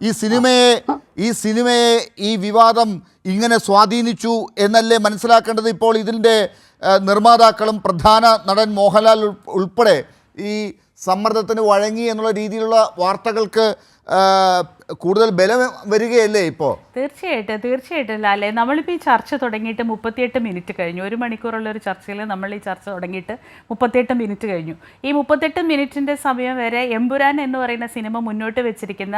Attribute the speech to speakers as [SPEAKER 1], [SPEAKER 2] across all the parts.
[SPEAKER 1] ഈ സിനിമയെ ഈ സിനിമയെ ഈ വിവാദം ഇങ്ങനെ സ്വാധീനിച്ചു എന്നല്ലേ മനസ്സിലാക്കേണ്ടത് ഇപ്പോൾ ഇതിന്റെ നിർമ്മാതാക്കളും പ്രധാന നടൻ മോഹൻലാൽ ഉൾപ്പെടെ ഈ സമ്മർദ്ദത്തിന് വഴങ്ങി എന്നുള്ള രീതിയിലുള്ള വാർത്തകൾക്ക് കൂടുതൽ ബലം വരികയല്ലേ ഇപ്പോ?
[SPEAKER 2] തീർച്ചയായിട്ടും തീർച്ചയായിട്ടും അല്ലെ നമ്മളിപ്പോൾ ഈ ചർച്ച തുടങ്ങിയിട്ട് മുപ്പത്തിയെട്ട് മിനിറ്റ് കഴിഞ്ഞു. ഒരു മണിക്കൂറുള്ള ഒരു ചർച്ചയിൽ നമ്മൾ ഈ ചർച്ച തുടങ്ങിയിട്ട് മുപ്പത്തിയെട്ട് മിനിറ്റ് കഴിഞ്ഞു. ഈ മുപ്പത്തെട്ട് മിനിറ്റിന്റെ സമയം വരെ എമ്പുരാൻ എന്ന് പറയുന്ന സിനിമ മുന്നോട്ട് വെച്ചിരിക്കുന്ന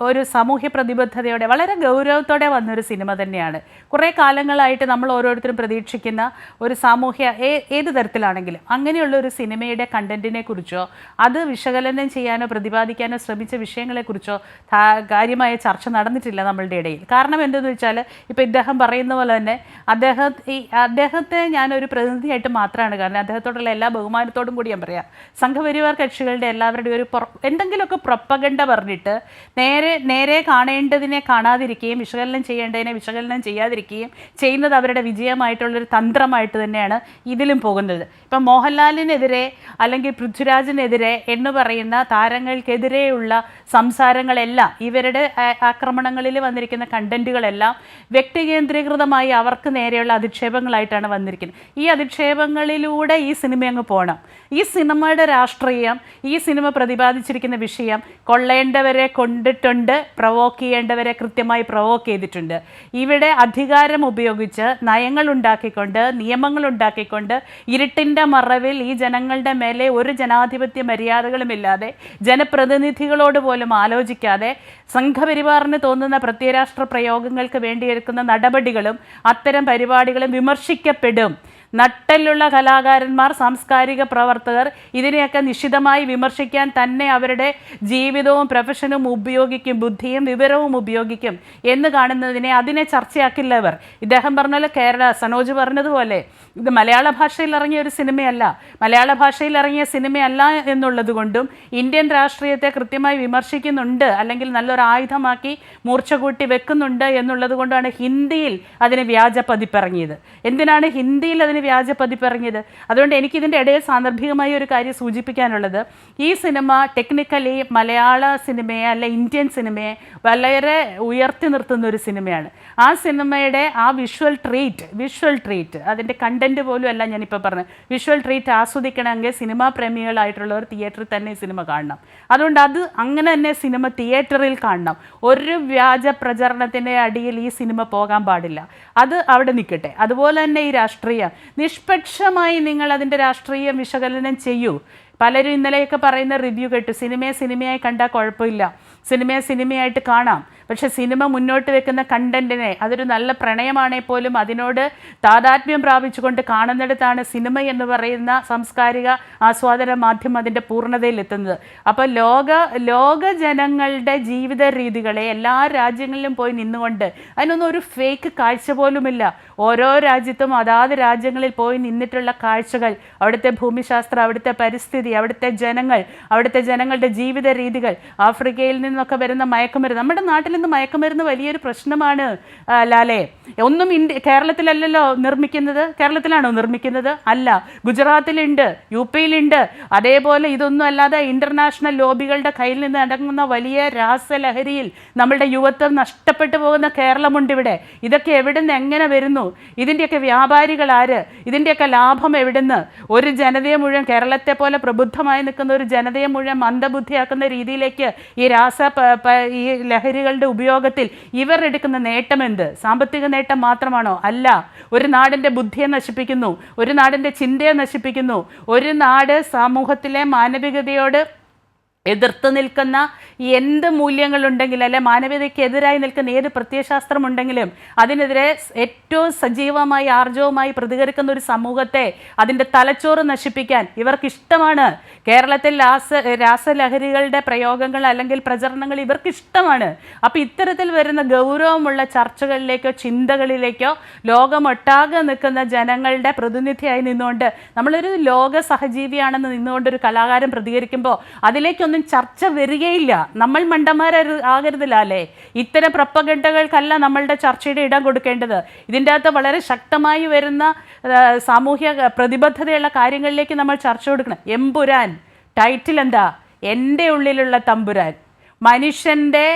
[SPEAKER 2] ഒരു സാമൂഹ്യ പ്രതിബദ്ധതയോടെ വളരെ ഗൗരവത്തോടെ വന്നൊരു സിനിമ തന്നെയാണ്. കുറേ കാലങ്ങളായിട്ട് നമ്മൾ ഓരോരുത്തരും പ്രതീക്ഷിക്കുന്ന ഒരു സാമൂഹ്യ ഏത് തരത്തിലാണെങ്കിലും അങ്ങനെയുള്ള ഒരു സിനിമയുടെ കണ്ടന്റിനെ കുറിച്ചോ അത് വിശകലനം ചെയ്യാനോ പ്രതിപാദിക്കാനോ ശ്രമിച്ച വിഷയങ്ങളെക്കുറിച്ചോ ധാ- കാര്യമായ ചർച്ച നടന്നിട്ടില്ല നമ്മളുടെ ഇടയിൽ. കാരണം എന്തെന്ന് വെച്ചാൽ ഇപ്പോൾ ഇദ്ദേഹം പറയുന്ന പോലെ തന്നെ അദ്ദേഹം ഈ അദ്ദേഹത്തെ ഞാനൊരു പ്രതിനിധിയായിട്ട് മാത്രമാണ് കാരണം അദ്ദേഹത്തോടുള്ള എല്ലാ ബഹുമാനത്തോടും കൂടി ഞാൻ പറയാം. സംഘപരിവാർ കക്ഷികളുടെ എല്ലാവരുടെയും ഒരു എന്തെങ്കിലുമൊക്കെ പ്രൊപ്പഗണ്ട പറഞ്ഞിട്ട് നേരെ നേരെ കാണേണ്ടതിനെ കാണാതിരിക്കുകയും വിശകലനം ചെയ്യേണ്ടതിനെ വിശകലനം ചെയ്യാതിരിക്കുകയും ചെയ്യുന്നത് അവരുടെ വിജയമായിട്ടുള്ളൊരു തന്ത്രമായിട്ട് തന്നെയാണ് ഇതിലും പോകുന്നത്. ഇപ്പം മോഹൻലാലിനെതിരെ അല്ലെങ്കിൽ പൃഥ്വിരാജിനെതിരെ എന്ന് പറയുന്ന താരങ്ങൾക്കെതിരെയുള്ള സംസാരങ്ങളെല്ലാം ഇവരുടെ ആക്രമണങ്ങളിൽ വന്നിരിക്കുന്ന കണ്ടന്റുകളെല്ലാം വ്യക്തി കേന്ദ്രീകൃതമായി അവർക്ക് നേരെയുള്ള അധിക്ഷേപങ്ങളായിട്ടാണ് വന്നിരിക്കുന്നത്. ഈ അധിക്ഷേപങ്ങളിലൂടെ ഈ സിനിമ അങ്ങ് പോകണം ഈ സിനിമയുടെ രാഷ്ട്രീയം ഈ സിനിമ പ്രതിപാദിച്ചിരിക്കുന്ന വിഷയം കൊള്ളേണ്ടവരെ കൊണ്ടിട്ടുണ്ട് പ്രവോക്ക് ചെയ്യേണ്ടവരെ കൃത്യമായി പ്രവോക്ക് ചെയ്തിട്ടുണ്ട്. ഇവിടെ അധികാരം ഉപയോഗിച്ച് നയങ്ങൾ ഉണ്ടാക്കിക്കൊണ്ട് നിയമങ്ങൾ ഉണ്ടാക്കിക്കൊണ്ട് ഇരുട്ടിന്റെ മറവിൽ ഈ ജനങ്ങളുടെ മേലെ ഒരു ജനാധിപത്യ മര്യാദകളുമില്ലാതെ ജനപ്രതിനിധികളോട് പോലും ആലോചിക്കാതെ സംഘപരിവാറിന് തോന്നുന്ന പ്രത്യയരാഷ്ട്ര പ്രയോഗങ്ങൾക്ക് വേണ്ടിയെടുക്കുന്ന നടപടികളും അത്തരം പരിപാടികളും വിമർശിക്കപ്പെടും. നട്ടലുള്ള കലാകാരന്മാർ സാംസ്കാരിക പ്രവർത്തകർ ഇതിനെയൊക്കെ നിശിതമായി വിമർശിക്കാൻ തന്നെ അവരുടെ ജീവിതവും പ്രൊഫഷനും ഉപയോഗിക്കും ബുദ്ധിയും വിവരവും ഉപയോഗിക്കും എന്ന് കാണുന്നതിനെ അതിനെ ചർച്ചയാക്കില്ല ഇദ്ദേഹം പറഞ്ഞ പോലെ കേരള സനോജ് പറഞ്ഞതുപോലെ ഇത് മലയാള ഭാഷയിൽ ഇറങ്ങിയ ഒരു സിനിമയല്ല. മലയാള ഭാഷയിൽ ഇറങ്ങിയ സിനിമയല്ല എന്നുള്ളത് കൊണ്ടും ഇന്ത്യൻ രാഷ്ട്രീയത്തെ കൃത്യമായി വിമർശിക്കുന്നുണ്ട് അല്ലെങ്കിൽ നല്ലൊരു ആയുധമാക്കി മൂർച്ച കൂട്ടി വെക്കുന്നുണ്ട് എന്നുള്ളത് കൊണ്ടാണ് ഹിന്ദിയിൽ അതിന് വ്യാജ പതിപ്പിറങ്ങിയത്. എന്തിനാണ് ഹിന്ദിയിൽ അതിന് വ്യാജ പതിപ്പിറങ്ങിയത് അതുകൊണ്ട് എനിക്ക് ഇതിന്റെ ഇടയിൽ സാന്ദർഭികമായ ഒരു കാര്യം സൂചിപ്പിക്കാനുള്ളത്. ഈ സിനിമ ടെക്നിക്കലി മലയാള സിനിമയെ അല്ല ഇന്ത്യൻ സിനിമയെ വളരെ ഉയർത്തി നിർത്തുന്ന ഒരു സിനിമയാണ്. ആ സിനിമയുടെ ആ വിഷ്വൽ ട്രീറ്റ് വിഷ്വൽ ട്രീറ്റ് അതിന്റെ കണ്ടന്റ് പോലും അല്ല ഞാനിപ്പോൾ പറഞ്ഞത്. വിഷ്വൽ ട്രീറ്റ് ആസ്വദിക്കണമെങ്കിൽ സിനിമാ പ്രേമികളായിട്ടുള്ളവർ തിയേറ്ററിൽ തന്നെ സിനിമ കാണണം. അതുകൊണ്ട് അത് അങ്ങനെ തന്നെ സിനിമ തിയേറ്ററിൽ കാണണം. ഒരു വ്യാജ പ്രചരണത്തിന്റെ അടിയിൽ ഈ സിനിമ പോകാൻ പാടില്ല. അത് അവിടെ നിൽക്കട്ടെ. അതുപോലെ തന്നെ ഈ രാഷ്ട്രീയം. നിഷ്പക്ഷമായി നിങ്ങൾ അതിന്റെ രാഷ്ട്രീയം വിശകലനം ചെയ്യൂ. പലരും ഇന്നലെയൊക്കെ പറയുന്ന റിവ്യൂ കേട്ടു. സിനിമയെ സിനിമയായി കണ്ടാൽ കുഴപ്പമില്ല. സിനിമയെ സിനിമയായിട്ട് കാണാം. പക്ഷെ സിനിമ മുന്നോട്ട് വെക്കുന്ന കണ്ടന്റിനെ അതൊരു നല്ല പ്രണയമാണേ പോലും അതിനോട് താതാത്മ്യം പ്രാപിച്ചുകൊണ്ട് കാണുന്നിടത്താണ് സിനിമ എന്ന് പറയുന്ന സാംസ്കാരിക ആസ്വാദന മാധ്യമം അതിന്റെ പൂർണതയിലെത്തുന്നത് അപ്പോൾ ലോക ലോക ജനങ്ങളുടെ ജീവിത രീതികളെ എല്ലാ രാജ്യങ്ങളിലും പോയി നിന്നുകൊണ്ട് അതിനൊന്നും ഒരു ഫേക്ക് കാഴ്ച പോലുമില്ല. ഓരോ രാജ്യത്തും അതാത് രാജ്യങ്ങളിൽ പോയി നിന്നിട്ടുള്ള കാഴ്ചകൾ അവിടുത്തെ ഭൂമിശാസ്ത്രം അവിടുത്തെ പരിസ്ഥിതി അവിടുത്തെ ജനങ്ങൾ അവിടുത്തെ ജനങ്ങളുടെ ജീവിത രീതികൾ ആഫ്രിക്കയിൽ നിന്നൊക്കെ വരുന്ന മയക്കുമരുന്ന് നമ്മുടെ നാട്ടിൽ നിന്ന് മയക്കുമരുന്ന് വലിയൊരു പ്രശ്നമാണ് ലാലെ. ഒന്നും ഇന്ത്യ കേരളത്തിലല്ലല്ലോ നിർമ്മിക്കുന്നത്? കേരളത്തിലാണോ നിർമ്മിക്കുന്നത്? അല്ല. ഗുജറാത്തിലുണ്ട് യു പിയിലുണ്ട്. അതേപോലെ ഇതൊന്നും അല്ലാതെ ഇന്റർനാഷണൽ ലോബികളുടെ കയ്യിൽ നിന്ന് അടങ്ങുന്ന വലിയ രാസലഹരിയിൽ നമ്മളുടെ യുവത്വം നഷ്ടപ്പെട്ടു പോകുന്ന കേരളമുണ്ട് ഇവിടെ. ഇതൊക്കെ എവിടെ നിന്ന് എങ്ങനെ വരുന്നു? ഇതിന്റെയൊക്കെ വ്യാപാരികൾ ആര്? ഇതിന്റെയൊക്കെ ലാഭം എവിടുന്ന്? ഒരു ജനതയെ മുഴുവൻ കേരളത്തെ പോലെ പ്രബുദ്ധമായി നിൽക്കുന്ന ഒരു ജനതയെ മുഴുവൻ മന്ദബുദ്ധിയാക്കുന്ന രീതിയിലേക്ക് ഈ രാസ ഈ ലഹരികളുടെ ഉപയോഗത്തിൽ ഇവർ എടുക്കുന്ന നേട്ടം എന്ത്? സാമ്പത്തിക നേട്ടം മാത്രമാണോ? അല്ല. ഒരു നാടിന്റെ ബുദ്ധിയെ നശിപ്പിക്കുന്നു ഒരു നാടിന്റെ ചിന്തയെ നശിപ്പിക്കുന്നു. ഒരു നാട് സമൂഹത്തിലെ മാനവികതയോട് എതിർത്ത് നിൽക്കുന്ന എന്ത് മൂല്യങ്ങളുണ്ടെങ്കിലും അല്ലെ മാനവികതയ്ക്കെതിരായി നിൽക്കുന്ന ഏത് പ്രത്യയശാസ്ത്രമുണ്ടെങ്കിലും അതിനെതിരെ ഏറ്റവും സജീവമായി ആർജവമായി പ്രതികരിക്കുന്ന ഒരു സമൂഹത്തെ അതിന്റെ തലച്ചോറ് നശിപ്പിക്കാൻ ഇവർക്കിഷ്ടമാണ്. കേരളത്തിൽ രാസ രാസലഹരികളുടെ പ്രയോഗങ്ങൾ അല്ലെങ്കിൽ പ്രചരണങ്ങൾ ഇവർക്കിഷ്ടമാണ്. അപ്പോൾ ഇത്തരത്തിൽ വരുന്ന ഗൗരവമുള്ള ചർച്ചകളിലേക്കോ ചിന്തകളിലേക്കോ ലോകമൊട്ടാകെ നിൽക്കുന്ന ജനങ്ങളുടെ പ്രതിനിധിയായി നിന്നുകൊണ്ട് നമ്മളൊരു ലോക സഹജീവിയാണെന്ന് നിന്നുകൊണ്ട് ഒരു കലാകാരൻ പ്രതികരിക്കുമ്പോൾ അതിലേക്കൊന്നും ചർച്ച വരികയില്ല. നമ്മൾ മണ്ടന്മാരരു ആകരുതില്ല അല്ലേ? ഇത്തരം പ്രപ്പകണ്ടകൾക്കല്ല നമ്മളുടെ ചർച്ചയുടെ ഇടം കൊടുക്കേണ്ടത്. ഇതിന്റെ അകത്ത് വളരെ ശക്തമായി വരുന്ന സാമൂഹ്യ പ്രതിബദ്ധതയുള്ള കാര്യങ്ങളിലേക്ക് നമ്മൾ ചർച്ച കൊടുക്കണം. എമ്പുരാൻ ടൈറ്റിൽ എന്താ? എന്റെ ഉള്ളിലുള്ള തമ്പുരാൻ. മനുഷ്യന്റെ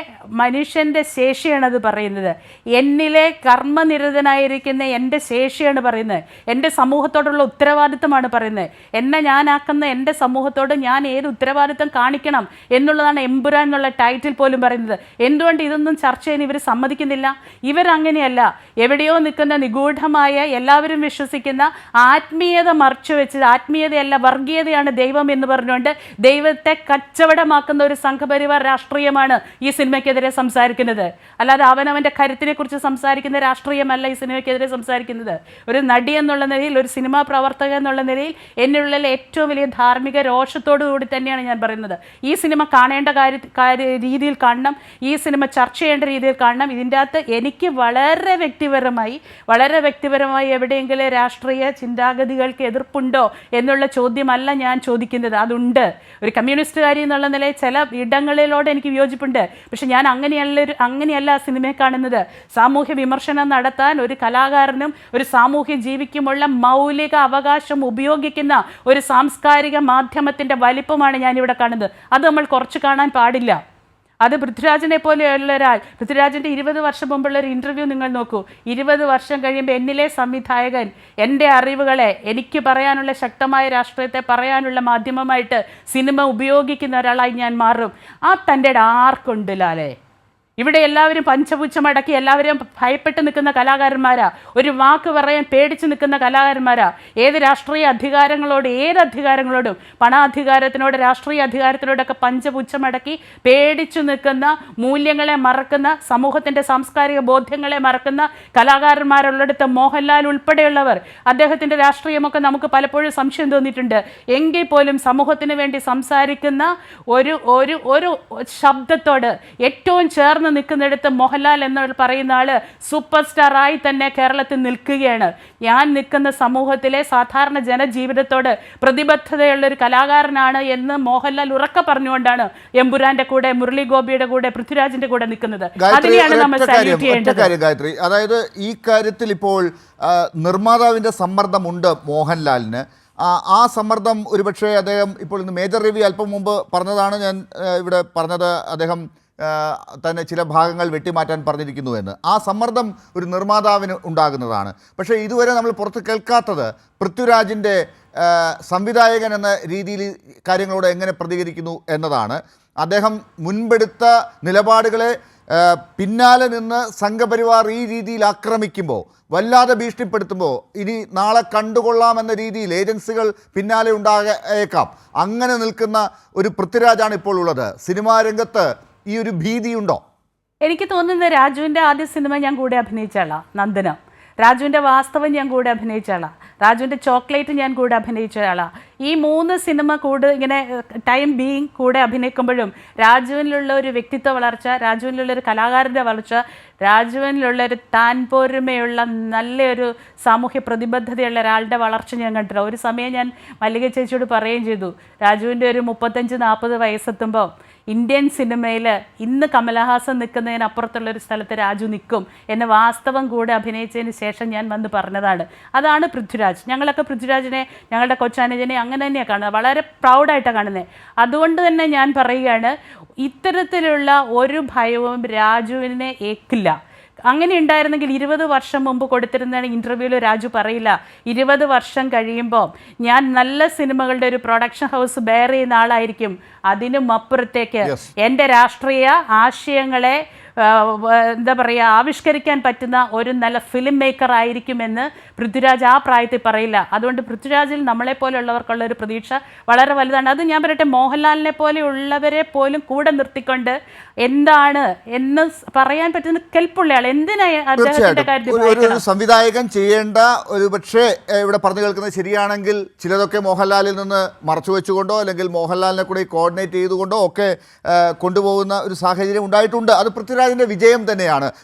[SPEAKER 2] മനുഷ്യന്റെ ശേഷിയാണത് പറയുന്നത്. എന്നിലെ കർമ്മനിരതനായിരിക്കുന്ന എന്റെ ശേഷിയാണ് പറയുന്നത്. എന്റെ സമൂഹത്തോടുള്ള ഉത്തരവാദിത്തമാണ് പറയുന്നത്. എന്നെ ഞാനാക്കുന്ന എന്റെ സമൂഹത്തോട് ഞാൻ ഏത് ഉത്തരവാദിത്തം കാണിക്കണം എന്നുള്ളതാണ് എമ്പുരാൻ എന്നുള്ള ടൈറ്റിൽ പോലും പറയുന്നത്. എന്തുകൊണ്ട് ഇതൊന്നും ചർച്ച ചെയ്യാൻ ഇവർ സമ്മതിക്കുന്നില്ല? ഇവരങ്ങനെയല്ല. എവിടെയോ നിൽക്കുന്ന നിഗൂഢമായ എല്ലാവരും വിശ്വസിക്കുന്ന ആത്മീയത മറച്ചു വെച്ച് ആത്മീയതയല്ല വർഗീയതയാണ് ദൈവം എന്ന് പറഞ്ഞുകൊണ്ട് ദൈവത്തെ കച്ചവടമാക്കുന്ന ഒരു സംഘപരിവാർ രാഷ്ട്രീയമാണ് ഈ സിനിമയ്ക്കെതിരെ സംസാരിക്കുന്നത്. അല്ലാതെ അവനവന്റെ കരുത്തിനെ കുറിച്ച് സംസാരിക്കുന്ന രാഷ്ട്രീയമല്ല ഈ സിനിമയ്ക്കെതിരെ സംസാരിക്കുന്നത്. ഒരു നടി എന്നുള്ള നിലയിൽ ഒരു സിനിമാ പ്രവർത്തക എന്നുള്ള നിലയിൽ എന്നുള്ളിൽ ഏറ്റവും വലിയ ധാർമ്മിക രോഷത്തോടു കൂടി തന്നെയാണ് ഞാൻ പറയുന്നത്. ഈ സിനിമ കാണേണ്ട കാര്യ രീതിയിൽ കാണണം. ഈ സിനിമ ചർച്ച ചെയ്യേണ്ട രീതിയിൽ കാണണം. ഇതിന്റെ അകത്ത് എനിക്ക് വളരെ വ്യക്തിപരമായി വളരെ വ്യക്തിപരമായി എവിടെയെങ്കിലും രാഷ്ട്രീയ ചിന്താഗതികൾക്ക് എതിർപ്പുണ്ടോ എന്നുള്ള ചോദ്യമല്ല ഞാൻ ചോദിക്കുന്നത്. അതുണ്ട്. ഒരു കമ്മ്യൂണിസ്റ്റുകാരി എന്നുള്ള നിലയിൽ ചില ഇടങ്ങളിലോട് എനിക്ക് വിയോജിപ്പുണ്ട്. പക്ഷെ ഞാൻ അങ്ങനെയല്ല ഒരു അങ്ങനെയല്ല ആ സിനിമയെ കാണുന്നത്. സാമൂഹ്യ വിമർശനം നടത്താൻ ഒരു കലാകാരനും ഒരു സാമൂഹ്യ ജീവിക്കുമുള്ള മൗലിക അവകാശം ഉപയോഗിക്കുന്ന ഒരു സാംസ്കാരിക മാധ്യമത്തിന്റെ വലിപ്പമാണ് ഞാനിവിടെ കാണുന്നത്. അത് നമ്മൾ കുറച്ച് കാണാൻ പാടില്ല. അത് പൃഥ്വിരാജിനെ പോലെയുള്ള ഒരാൾ പൃഥ്വിരാജിന്റെ ഇരുപത് വർഷം മുമ്പുള്ള ഒരു ഇന്റർവ്യൂ നിങ്ങൾ നോക്കൂ. ഇരുപത് വർഷം കഴിയുമ്പോൾ എന്നിലെ സംവിധായകൻ എന്റെ അറിവുകളെ എനിക്ക് പറയാനുള്ള ശക്തമായ രാഷ്ട്രീയത്തെ പറയാനുള്ള മാധ്യമമായിട്ട് സിനിമ ഉപയോഗിക്കുന്ന ഒരാളായി ഞാൻ മാറും. ആ തന്റെ ആർക്കുണ്ട് ലാലേ? ഇവിടെ എല്ലാവരും പഞ്ചപുച്ഛമടക്കി എല്ലാവരും ഭയപ്പെട്ട് നിൽക്കുന്ന കലാകാരന്മാരാ. ഒരു വാക്ക് പറയാൻ പേടിച്ച് നിൽക്കുന്ന കലാകാരന്മാരാ. ഏത് രാഷ്ട്രീയ അധികാരങ്ങളോട് ഏത് അധികാരങ്ങളോടും പണാധികാരത്തിനോട് രാഷ്ട്രീയ അധികാരത്തിനോടൊക്കെ പഞ്ചപുച്ഛമടക്കി പേടിച്ചു നിൽക്കുന്ന മൂല്യങ്ങളെ മറക്കുന്ന സമൂഹത്തിന്റെ സാംസ്കാരിക ബോധ്യങ്ങളെ മറക്കുന്ന കലാകാരന്മാരുള്ളിടത്ത് മോഹൻലാൽ ഉൾപ്പെടെയുള്ളവർ. അദ്ദേഹത്തിന്റെ രാഷ്ട്രീയമൊക്കെ നമുക്ക് പലപ്പോഴും സംശയം തോന്നിയിട്ടുണ്ട്. എങ്കിൽ പോലും സമൂഹത്തിന് വേണ്ടി സംസാരിക്കുന്ന ഒരു ഒരു ഒരു ശബ്ദത്തോട് ഏറ്റവും ചേർന്ന് നിൽക്കുന്നിടത്ത് മോഹൻലാൽ എന്ന് പറയുന്ന ആൾ സൂപ്പർ സ്റ്റാറായി തന്നെ കേരളത്തിൽ നിൽക്കുകയാണ്. ഞാൻ നിൽക്കുന്ന സമൂഹത്തിലെ സാധാരണ ജനജീവിതത്തോട് പ്രതിബദ്ധതയുള്ള ഒരു കലാകാരനാണ് എന്ന് മോഹൻലാൽ ഉറക്ക പറഞ്ഞുകൊണ്ടാണ് എമ്പുരാന്റെ കൂടെ മുരളി ഗോപിയുടെ കൂടെ പൃഥ്വിരാജിന്റെ കൂടെ നിൽക്കുന്നത്. അതിനെയാണ് നമ്മൾ
[SPEAKER 1] ഒറ്റ
[SPEAKER 2] സല്യൂട്ട് ചെയ്യേണ്ടത്
[SPEAKER 1] ഗായത്രി. അതായത് ഈ കാര്യത്തിൽ ഇപ്പോൾ നിർമ്മാതാവിന്റെ നിർമ്മാതാവിന്റെ സമ്മർദ്ദമുണ്ട് മോഹൻലാലിന്. ആ, സമ്മർദ്ദം ഒരുപക്ഷെ അദ്ദേഹം ഇപ്പോൾ ഇന്ന് മേജർ രവി അല്പം മുമ്പ് പറഞ്ഞതാണ് ഞാൻ ഇവിടെ പറഞ്ഞത്. അദ്ദേഹം തന്നെ ചില ഭാഗങ്ങൾ വെട്ടിമാറ്റാൻ പറഞ്ഞിരിക്കുന്നു എന്ന്. ആ സമ്മർദ്ദം ഒരു നിർമ്മാതാവിന് ഉണ്ടാകുന്നതാണ്. പക്ഷേ ഇതുവരെ നമ്മൾ പുറത്ത് കേൾക്കാത്തത് പൃഥ്വിരാജിന്റെ സംവിധായകൻ എന്ന രീതിയിൽ കാര്യങ്ങളോട് എങ്ങനെ പ്രതികരിക്കുന്നു എന്നതാണ്. അദ്ദേഹം മുൻപെടുത്ത നിലപാടുകളെ പിന്നാലെ നിന്ന് സംഘപരിവാർ ഈ രീതിയിൽ ആക്രമിക്കുമ്പോൾ വല്ലാതെ ഭീഷണിപ്പെടുത്തുമ്പോൾ ഇനി നാളെ കണ്ടുകൊള്ളാമെന്ന രീതിയിൽ ഏജൻസികൾ പിന്നാലെ ഉണ്ടായേക്കാം. അങ്ങനെ നിൽക്കുന്ന ഒരു പൃഥ്വിരാജാണ് ഇപ്പോൾ ഉള്ളത്. സിനിമാ രംഗത്ത് ഈ ഒരു ഭീതിയുണ്ടോ?
[SPEAKER 2] എനിക്ക് തോന്നുന്നത് രാജുവിന്റെ ആദ്യ സിനിമ ഞാൻ കൂടെ അഭിനയിച്ചാളാ നന്ദനം. രാജുവിന്റെ വാസ്തവം ഞാൻ കൂടെ അഭിനയിച്ചാളാ. രാജുവിന്റെ ചോക്ലേറ്റ് ഞാൻ കൂടെ അഭിനയിച്ചയാളാ ഈ മൂന്ന് സിനിമ കൂടെ ഇങ്ങനെ ടൈം ബീയിങ് കൂടെ അഭിനയിക്കുമ്പോഴും രാജുവിനുള്ള ഒരു വ്യക്തിത്വ വളർച്ച രാജുവിനുള്ള ഒരു കലാകാരന്റെ വളർച്ച രാജുവിനുള്ള ഒരു താൻ പോരുമയുള്ള നല്ലൊരു സാമൂഹ്യ പ്രതിബദ്ധതയുള്ള ഒരാളുടെ വളർച്ച ഞാൻ കണ്ടില്ല ഒരു സമയം ഞാൻ മല്ലിക ചേച്ചിയോട് പറയുകയും ചെയ്തു. രാജുവിന്റെ ഒരു മുപ്പത്തഞ്ച് നാൽപ്പത് വയസ്സെത്തുമ്പോൾ ഇന്ത്യൻ സിനിമയിൽ ഇന്ന് കമലഹാസൻ നിൽക്കുന്നതിനപ്പുറത്തുള്ള ഒരു സ്ഥലത്ത് രാജു നിൽക്കും എന്ന വാസ്തവം കൂടെ അഭിനയിച്ചതിന് ശേഷം ഞാൻ വന്ന് പറഞ്ഞതാണ്. അതാണ് പൃഥ്വിരാജ്. ഞങ്ങളൊക്കെ പൃഥ്വിരാജിനെ ഞങ്ങളുടെ കൊച്ചാനുജനെ അങ്ങനെ തന്നെയാണ് കാണുന്നത്. വളരെ പ്രൗഡായിട്ടാണ് കാണുന്നത്. അതുകൊണ്ട് തന്നെ ഞാൻ പറയുകയാണ് ഇത്തരത്തിലുള്ള ഒരു ഭയവും രാജുവിനെ ഏക്കില്ല. അങ്ങനെ ഉണ്ടായിരുന്നെങ്കിൽ ഇരുപത് വർഷം മുമ്പ് കൊടുത്തിരുന്ന ഇന്റർവ്യൂവിൽ രാജു പറയില്ല. ഇരുപത് വർഷം കഴിയുമ്പോൾ ഞാൻ നല്ല സിനിമകളുടെ ഒരു പ്രൊഡക്ഷൻ ഹൗസ് ബെയർ ചെയ്യുന്ന ആളായിരിക്കും. അതിനും അപ്പുറത്തേക്ക് എന്റെ രാഷ്ട്രീയ ആശയങ്ങളെ എന്താ പറയുക ആവിഷ്കരിക്കാൻ പറ്റുന്ന ഒരു നല്ല ഫിലിം മേക്കർ ആയിരിക്കുമെന്ന് പൃഥ്വിരാജ് ആ പ്രായത്തിൽ പറയില്ല. അതുകൊണ്ട് പൃഥ്വിരാജിൽ നമ്മളെ പോലുള്ളവർക്കുള്ള ഒരു പ്രതീക്ഷ വളരെ വലുതാണ്. അത് ഞാൻ പറയട്ടെ മോഹൻലാലിനെ പോലെയുള്ളവരെ പോലും കൂടെ നിർത്തിക്കൊണ്ട് എന്താണ് എന്ന് പറയാൻ പറ്റുന്ന കെൽപ്പുള്ളയാൾ എന്തിനാ അദ്ദേഹത്തിന്റെ കാര്യത്തിൽ
[SPEAKER 1] സംവിധായകൻ ചെയ്യേണ്ട ഒരു പക്ഷേ ഇവിടെ പറഞ്ഞു കേൾക്കുന്നത് ശരിയാണെങ്കിൽ ചിലതൊക്കെ മോഹൻലാലിൽ നിന്ന് മറച്ചു വെച്ചുകൊണ്ടോ അല്ലെങ്കിൽ മോഹൻലാലിനെ കൂടി കോർഡിനേറ്റ് ചെയ്തുകൊണ്ടോ ഒക്കെ കൊണ്ടുപോകുന്ന ഒരു സാഹചര്യം ഉണ്ടായിട്ടുണ്ട്. അത് പൃഥ്വിരാജിന്റെ വിജയം തന്നെയാണ്.